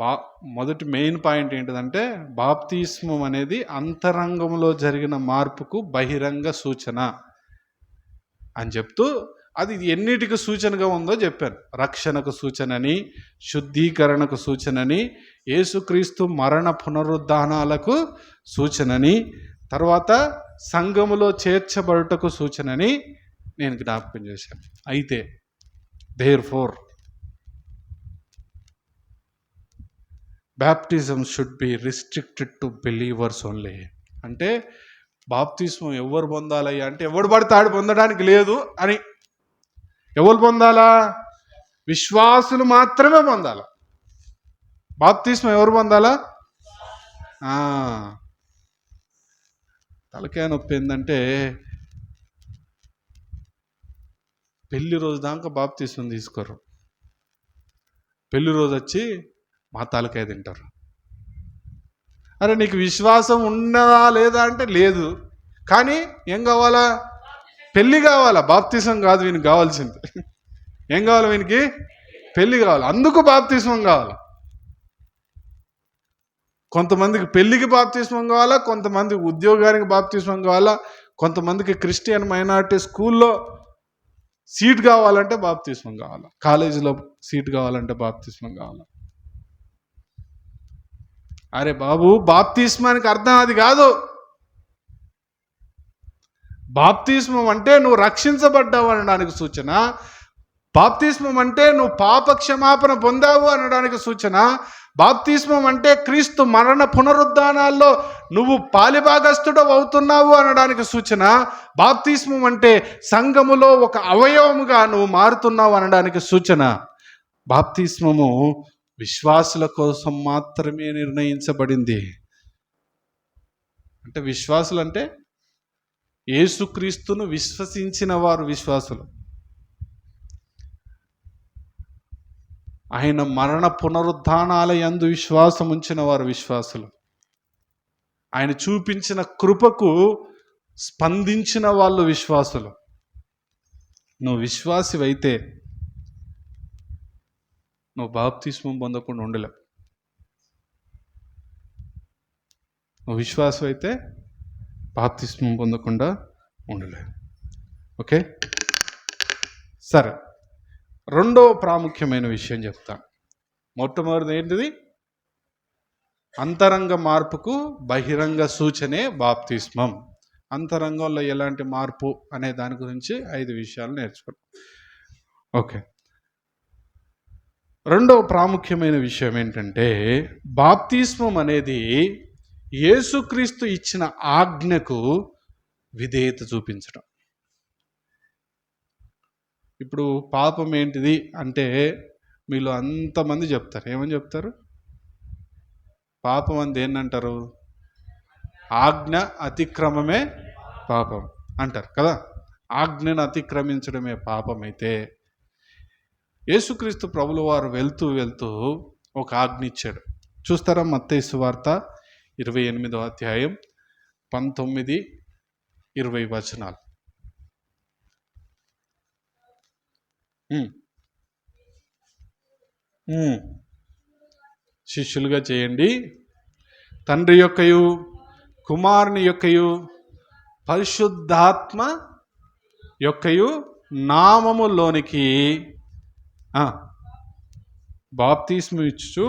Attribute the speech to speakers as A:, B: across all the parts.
A: బా మొదటి main point ఏంటిదంటే బాప్తిస్మం అనేది అంతరంగంలో జరిగిన మార్పుకు బహిరంగ సూచన అని చెప్తూ అది ఎన్నిటికి సూచనగా ఉందో చెప్పాను. రక్షణకు సూచనని శుద్ధీకరణకు సూచనని యేసుక్రీస్తు మరణ పునరుద్ధానాలకు సూచనని తర్వాత సంఘములో చేర్చబడుటకు సూచనని నేను జ్ఞాపకం చేశాను. అయితే therefore baptism should be restricted to believers only అంటే బాప్తిస్మం ఎవరు పొందాలయ్యా? అంటే ఎవడు పడితే పొందడానికి లేదు అని. ఎవరు పొందాలా? విశ్వాసులు మాత్రమే పొందాల? బాప్తిస్మం ఎవరు పొందాలా? తలకాయ నొప్పి ఏంటంటే పెళ్ళి రోజు దాకా బాప్తిస్మం తీసుకోరు. పెళ్ళి రోజు వచ్చి మా తలకాయ తింటారు. అరే నీకు విశ్వాసం ఉన్నదా లేదా అంటే లేదు. కానీ ఏం కావాలా? పెళ్ళి కావాలా? బాప్తిసం కాదు వీనికి కావాల్సింది. ఏం కావాలి వీనికి? పెళ్ళి కావాలి. అందుకు బాప్తిస్మం కావాలి? కొంతమందికి పెళ్ళికి బాప్తిస్మం కావాలా కొంతమందికి ఉద్యోగానికి బాప్తిస్మం కావాలా కొంతమందికి క్రిస్టియన్ మైనార్టీ స్కూల్లో సీట్ కావాలంటే బాప్తిస్మం కావాలా కాలేజీలో సీట్ కావాలంటే బాప్తిస్మం కావాలా. అరే బాబు బాప్తిస్మానికి అర్థం అది కాదు. బాప్తిస్మం అంటే నువ్వు రక్షించబడ్డావు అనడానికి సూచన. బాప్తిస్మం అంటే నువ్వు పాప క్షమాపణ పొందావు అనడానికి సూచన. బాప్తిస్మం అంటే క్రీస్తు మరణ పునరుద్ధానాల్లో నువ్వు పాలిభాగస్థుడు అవుతున్నావు అనడానికి సూచన. బాప్తిస్మం అంటే సంఘములో ఒక అవయవముగా నువ్వు మారుతున్నావు అనడానికి సూచన. బాప్తిస్మము విశ్వాసుల కోసం మాత్రమే నిర్ణయించబడింది. అంటే విశ్వాసులు అంటే యేసుక్రీస్తును విశ్వసించిన వారు విశ్వాసులు. ఆయన మరణ పునరుద్ధానాల యందు విశ్వాసం ఉంచిన వారు విశ్వాసులు. ఆయన చూపించిన కృపకు స్పందించిన వాళ్ళు విశ్వాసులు. నువ్వు విశ్వాసివైతే నువ్వు బాప్తిస్మం పొందకుండా ఉండలేవు నువ్వు విశ్వాసం అయితే బాప్తిస్మం పొందకుండా ఉండలేవు ఓకే? సరే. రెండో ప్రాముఖ్యమైన విషయం చెప్తా. మొట్టమొదటిది ఏంటిది? అంతరంగ మార్పుకు బహిరంగ సూచనే బాప్తిస్మం. అంతరంగంలో ఎలాంటి మార్పు అనే దాని గురించి ఐదు విషయాలు నేర్చుకున్నాం. ఓకే. రెండవ ప్రాముఖ్యమైన విషయం ఏంటంటే బాప్తిస్మం అనేది యేసుక్రీస్తు ఇచ్చిన ఆజ్ఞకు విధేయత చూపించడం. ఇప్పుడు పాపం ఏంటిది అంటే మీలో అంతమంది చెప్తారు. ఏమని చెప్తారు? పాపం అంది ఏంటంటారు ఆజ్ఞ అతిక్రమమే పాపం అంటారు కదా? ఆజ్ఞను అతిక్రమించడమే పాపం అయితే యేసుక్రీస్తు ప్రభుల వారు వెళ్తూ వెళ్తూ ఒక ఆజ్ఞ ఇచ్చాడు. చూస్తారా మత్తేసు వార్త ఇరవై ఎనిమిదో అధ్యాయం పంతొమ్మిది ఇరవై వచనాలు. శిష్యులుగా చేయండి. తండ్రి యొక్కయు కుమారుని యొక్కయు పరిశుద్ధాత్మ యొక్కయు నామములోనికి బాప్తిస్మ ఇచ్చు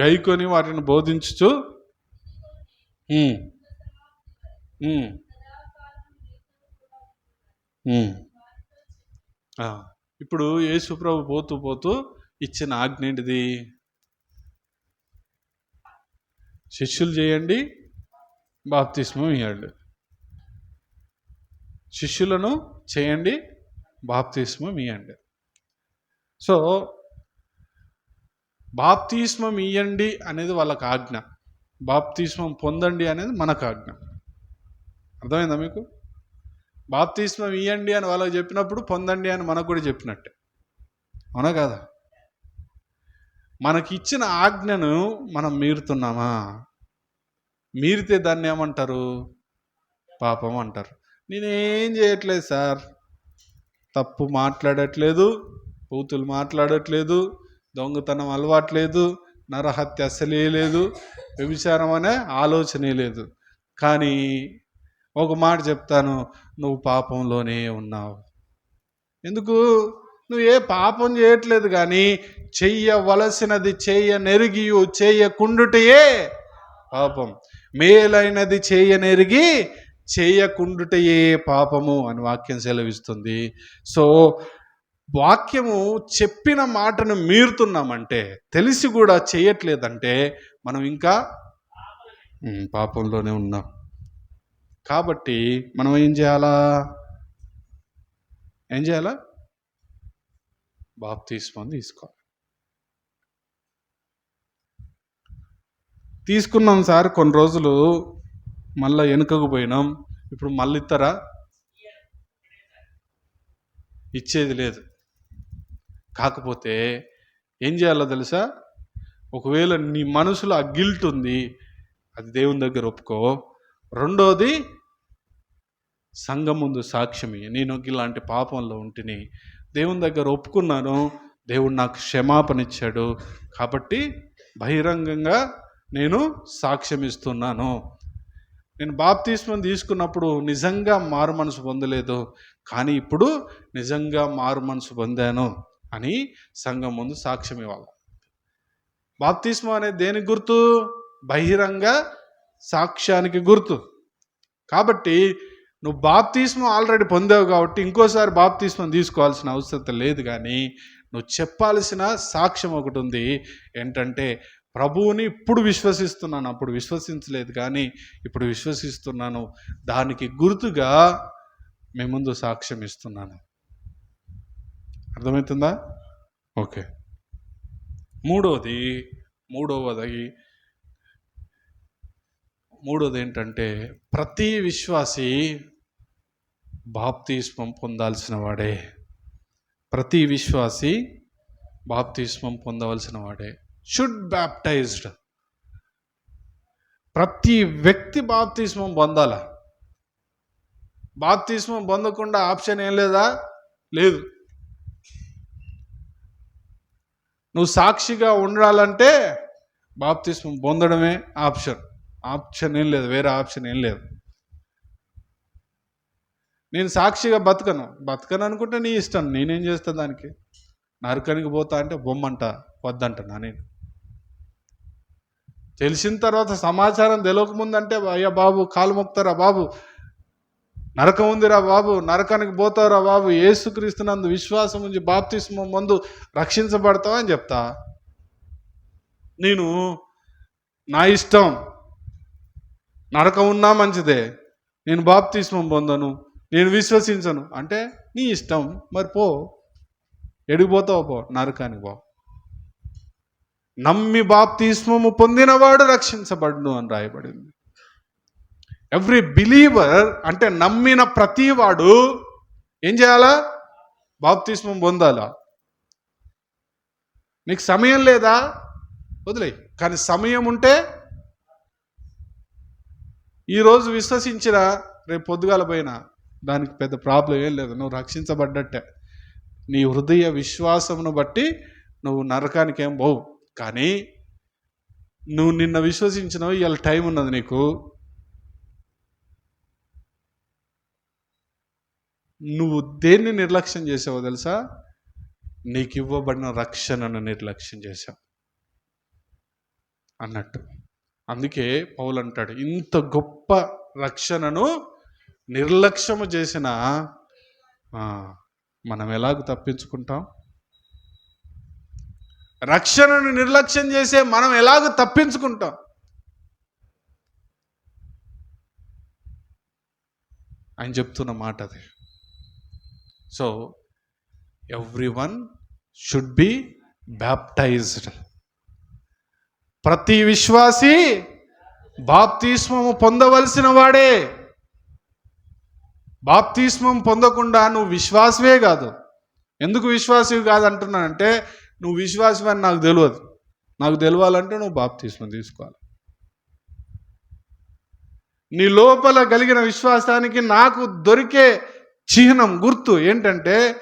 A: గైకొని వాటిని బోధించుచు. ఇప్పుడు యేసుప్రభు పోతూ పోతూ ఇచ్చిన ఆజ్ఞ ఏంటిది? శిష్యులు చేయండి బాప్తిస్మం ఇవ్వండి శిష్యులను చేయండి బాప్తిస్మం ఇవ్వండి సో బాప్తిస్మం ఇవ్వండి అనేది వాళ్ళకి ఆజ్ఞ. బాప్తిస్మం పొందండి అనేది మనకు ఆజ్ఞ. అర్థమైందా మీకు? బాప్తిస్మం ఇవ్వండి అని వాళ్ళకి చెప్పినప్పుడు పొందండి అని మనకు కూడా చెప్పినట్టే. అవునా కదా? మనకి ఇచ్చిన ఆజ్ఞను మనం మీరుతున్నామా? మీరితే దాన్ని ఏమంటారు? పాపం అంటారు. నేనేం చేయట్లేదు సార్. తప్పు మాట్లాడట్లేదు పూతులు మాట్లాడట్లేదు దొంగతనం అలవాట్లేదు నరహత్య అసలే లేదు వ్యభిచారం అనే ఆలోచనే లేదు. కానీ ఒక మాట చెప్తాను నువ్వు పాపంలోనే ఉన్నావు. ఎందుకు? నువ్వు ఏ పాపం చేయట్లేదు కానీ చెయ్యవలసినది చెయ్య నెరిగియు చేయకుండుటయే పాపం. మేలైనది చేయనెరిగి చేయకుండుటయే పాపము అని వాక్యం సెలవిస్తుంది. సో వాక్యము చెప్పిన మాటను మీరుతున్నామంటే తెలిసి కూడా చేయట్లేదంటే మనం ఇంకా పాపంలోనే ఉన్నాం. కాబట్టి మనం ఏం చేయాలా? ఏం చేయాలా? బాప్తీస్మం తీసుకోవాలి. తీసుకున్నాం సార్ కొన్ని రోజులు మళ్ళీ వెనుకకు పోయినాం. ఇప్పుడు మళ్ళీ ఇస్తారా ఇచ్చేది లేదు. కాకపోతే ఏం చేయాలో తెలుసా? ఒకవేళ నీ మనసులో ఆ గిల్ట్ ఉంది అది దేవుని దగ్గర ఒప్పుకో. రెండోది సంఘం ముందు సాక్ష్యమి. నేను ఇలాంటి పాపంలో ఉంటిని దేవుని దగ్గర ఒప్పుకున్నాను. దేవుడు నాకు క్షమాపణ ఇచ్చాడు కాబట్టి బహిరంగంగా నేను సాక్ష్యం ఇస్తున్నాను నేను బాప్తీస్మం తీసుకున్నప్పుడు నిజంగా మారు మనసు పొందలేదు. కానీ ఇప్పుడు నిజంగా మారు మనసు పొందాను అని సంఘం ముందు సాక్ష్యం ఇవ్వాలి. బాప్తిస్మం అనేది దేనికి గుర్తు? బహిరంగ సాక్ష్యానికి గుర్తు. కాబట్టి నువ్వు బాప్తిస్మం ఆల్రెడీ పొందావు కాబట్టి ఇంకోసారి బాప్తిస్మం తీసుకోవాల్సిన అవసరం లేదు కానీ నువ్వు చెప్పాల్సిన సాక్ష్యం ఒకటి ఉంది. ఏంటంటే ప్రభువుని ఇప్పుడు విశ్వసిస్తున్నాను అప్పుడు విశ్వసించలేదు కానీ ఇప్పుడు విశ్వసిస్తున్నాను. దానికి గుర్తుగా మీ ముందు సాక్ష్యం ఇస్తున్నాను. అర్థమవుతుందా? ఓకే. మూడోది మూడవది మూడోది ఏంటంటే ప్రతి విశ్వాసి బాప్తిస్మం పొందాల్సిన వాడే ప్రతి విశ్వాసి బాప్తిస్మం పొందవలసిన వాడే షుడ్ బ్యాప్టైజ్డ్ ప్రతి వ్యక్తి బాప్తిస్మం పొందాల. బాప్తిస్మం పొందకుండా ఆప్షన్ ఏం లేదా? లేదు. నువ్వు సాక్షిగా ఉండాలంటే బాప్తిస్మం పొందడమే ఆప్షన్. ఆప్షన్ ఏం లేదు వేరే ఆప్షన్ ఏం లేదు. నేను సాక్షిగా బతకను. బతకను అనుకుంటే నీ ఇష్టం. నేనేం చేస్తా దానికి? నరకానికి పోతా అంటే బొమ్మంట వద్దంటున్నా నేను. తెలిసిన తర్వాత సమాచారం తెలియకముందంటే అయ్యా బాబు కాలు మొక్తారా బాబు? నరకం ఉందిరా బాబు నరకానికి పోతారా బాబు ఏసుక్రీస్తునందు విశ్వాసం ఉంచి బాప్తిస్మ ముందు రక్షించబడతావు అని చెప్తా. నేను నా ఇష్టం. నరకం ఉన్నా మంచిదే. నేను బాప్తిస్మం పొందను. నేను విశ్వసించను. అంటే నీ ఇష్టం. మరి పో. ఎడిగిపోతావు పో. నరకానికి పో. నమ్మి బాప్తిస్మము పొందినవాడు రక్షించబడును అని రాయబడింది. ఎవ్రీ బిలీవర్ అంటే నమ్మిన ప్రతివాడు ఏం చేయాలా? బాప్తిస్మం పొందాలా? నీకు సమయం లేదా? వదిలే. కానీ సమయం ఉంటే ఈరోజు విశ్వసించిన రేపు పొద్దుగాల పోయినా. దానికి పెద్ద ప్రాబ్లం ఏం లేదు. నువ్వు రక్షించబడ్డట్టే. నీ హృదయ విశ్వాసమును బట్టి నువ్వు నరకానికి ఏం పోవు. కానీ నువ్వు నిన్న విశ్వసించినవి ఇవాళ టైం ఉన్నది నీకు. నువ్వు దేన్ని నిర్లక్ష్యం చేసావో తెలుసా? నీకు ఇవ్వబడిన రక్షణను నిర్లక్ష్యం చేశావు. అన్నట్టు. అందుకే పౌలు అంటాడు ఇంత గొప్ప రక్షణను నిర్లక్ష్యము చేసిన మనం ఎలాగ తప్పించుకుంటాం? రక్షణను నిర్లక్ష్యం చేసే మనం ఎలాగ తప్పించుకుంటాం? ఆయన చెప్తున్న మాట అది. So everyone should be baptized ప్రతి విశ్వాసి బాప్తిస్మము పొందవలసిన వాడే. బాప్తిస్మం పొందకుండా నువ్వు విశ్వాసమే కాదు. ఎందుకు విశ్వాసివి కాదు అంటున్నానంటే నువ్వు విశ్వాసం అని నాకు తెలియదు. నాకు తెలియాలంటే నువ్వు బాప్తిస్మం తీసుకోవాలి. నీ లోపల కలిగిన విశ్వాసానికి నాకు దొరికే చిహ్నం గుర్తు ఏంటంటే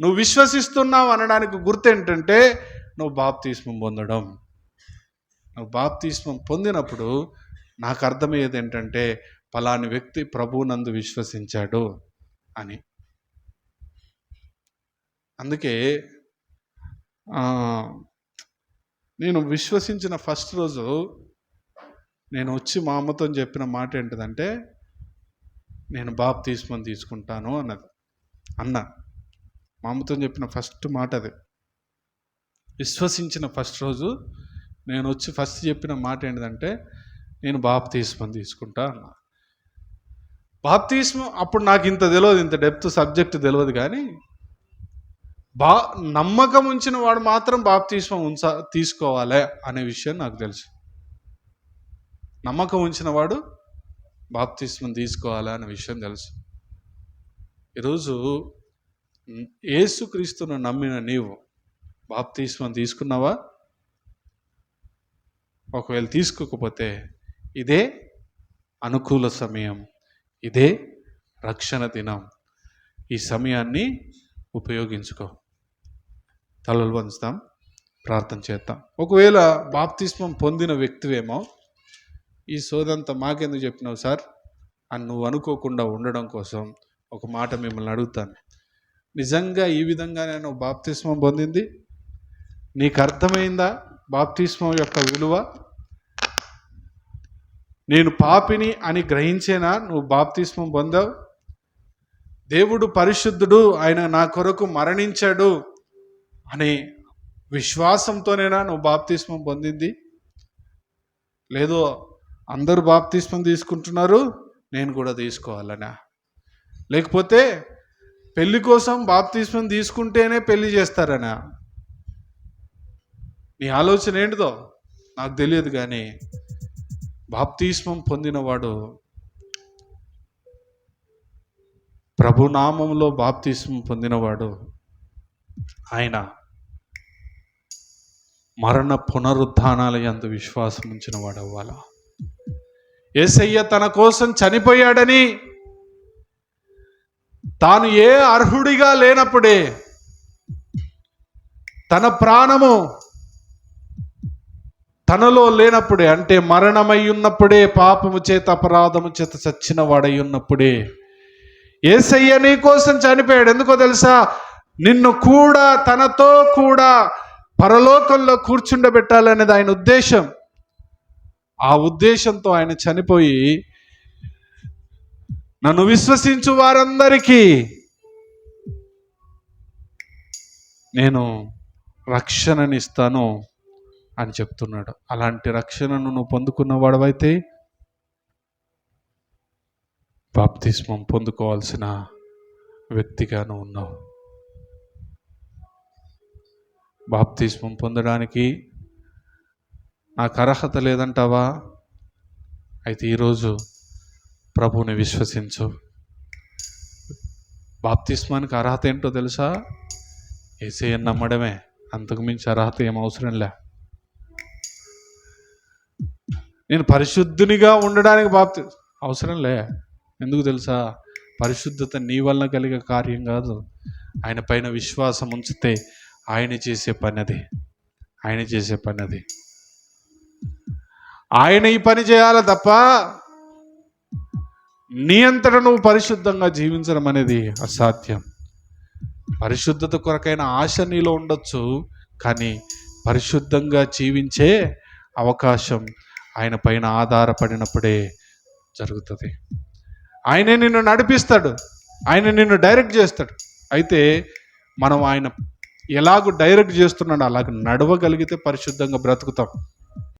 A: నువ్వు విశ్వసిస్తున్నావు అనడానికి గుర్తు ఏంటంటే నువ్వు బాప్తిస్మం పొందడం. నువ్వు బాప్తిస్మం పొందినప్పుడు నాకు అర్థమయ్యేది ఏంటంటే ఫలాని వ్యక్తి ప్రభువునందు విశ్వసించాడు అని. అందుకే నేను విశ్వసించిన ఫస్ట్ రోజు నేను వచ్చి మా అమ్మతో చెప్పిన మాట ఏంటిదంటే నేను బాబు తీసుకొని తీసుకుంటాను అన్నది. అన్న మా అమ్మతో చెప్పిన ఫస్ట్ మాట అది. విశ్వసించిన ఫస్ట్ రోజు నేను వచ్చి ఫస్ట్ చెప్పిన మాట ఏంటిదంటే నేను బాబు తీసుకొని తీసుకుంటా అన్నా. బాప్తిస్మం అప్పుడు నాకు ఇంత తెలియదు ఇంత డెప్త్ సబ్జెక్ట్ తెలియదు కానీ బా నమ్మకం ఉంచిన వాడు మాత్రం బాప్తిస్మం ఉంచ తీసుకోవాలి అనే విషయం నాకు తెలుసు. నమ్మకం ఉంచిన వాడు బాప్తిస్మం తీసుకోవాలి అనే విషయం తెలుసు. ఈరోజు ఏసుక్రీస్తును నమ్మిన నీవు బాప్తిస్మం తీసుకున్నావా? ఒకవేళ తీసుకోకపోతే ఇదే అనుకూల సమయం. ఇదే రక్షణ దినం. ఈ సమయాన్ని ఉపయోగించుకో. తలలు వంచుతాం ప్రార్థన చేద్దాం. ఒకవేళ బాప్తిస్మం పొందిన వ్యక్తివేమో ఈ సోదంతా మాకెందుకు చెప్పినావు సార్? అని నువ్వు అనుకోకుండా ఉండడం కోసం ఒక మాట మిమ్మల్ని అడుగుతాను. నిజంగా ఈ విధంగా నేను బాప్తిస్మం పొందింది? నీకు అర్థమైందా బాప్తిస్మం యొక్క విలువ? నేను పాపిని అని గ్రహించేనా? నువ్వు బాప్తిస్మం పొందావు? దేవుడు పరిశుద్ధుడు ఆయన నా కొరకు మరణించాడు అనే విశ్వాసంతోనేనా నువ్వు బాప్తిస్మం పొందింది? లేదో అందరూ బాప్తిస్మం తీసుకుంటున్నారు నేను కూడా తీసుకోవాలనా? లేకపోతే పెళ్ళి కోసం బాప్తిస్మం తీసుకుంటేనే పెళ్ళి చేస్తారనా? నీ ఆలోచన ఏంటిదో నాకు తెలియదు కానీ బాప్తిస్మం పొందినవాడు ప్రభునామంలో బాప్తిస్మం పొందినవాడు ఆయన మరణ పునరుద్ధానాల ఎందు విశ్వాసం ఉంచిన వాడు అవ్వాలా. ఏసయ్య తన కోసం చనిపోయాడని తాను ఏ అర్హుడిగా లేనప్పుడే తన ప్రాణము తనలో లేనప్పుడే అంటే మరణమై ఉన్నప్పుడే పాపము చేత అపరాధము చేత చచ్చిన వాడై ఉన్నప్పుడే ఏసయ్య నీ కోసం చనిపోయాడు. ఎందుకో తెలుసా? నిన్ను కూడా తనతో కూడా పరలోకంలో కూర్చుండబెట్టాలనేది ఆయన ఉద్దేశం. ఆ ఉద్దేశంతో ఆయన చనిపోయి నన్ను విశ్వసించు వారందరికీ నేను రక్షణనిస్తాను. అని చెప్తున్నాడు. అలాంటి రక్షణను నువ్వు పొందుకున్న వాడవైతే బాప్తిస్మం పొందుకోవాల్సిన వ్యక్తిగాను ఉన్నావు. బాప్తిస్మం పొందడానికి నాకు అర్హత లేదంటావా? అయితే ఈరోజు ప్రభువుని విశ్వసించు. బాప్తిస్మానికి అర్హత ఏంటో తెలుసా? ఏసయ్య నమ్మడమే. అంతకు మించి అర్హత ఏం అవసరం లే. నేను పరిశుద్ధునిగా ఉండడానికి బాప్తి అవసరం లే ఎందుకు తెలుసా? పరిశుద్ధత నీ వలన కలిగే కార్యం కాదు. ఆయన పైన విశ్వాసం ఉంచితే ఆయన చేసే పని అది. ఆయన చేసే పని అది. ఆయన ఈ పని చేయాలి తప్ప? నీ అంతటా నువ్వు పరిశుద్ధంగా జీవించడం అనేది అసాధ్యం. పరిశుద్ధత కొరకైన ఆశ నీలో ఉండొచ్చు కానీ పరిశుద్ధంగా జీవించే అవకాశం ఆయన పైన ఆధారపడినప్పుడే జరుగుతుంది. ఆయనే నిన్ను నడిపిస్తాడు. ఆయన నిన్ను డైరెక్ట్ చేస్తాడు. అయితే మనం ఆయన ఎలాగో డైరెక్ట్ చేస్తున్నాడో అలాగ నడవగలిగితే పరిశుద్ధంగా బ్రతుకుతాం.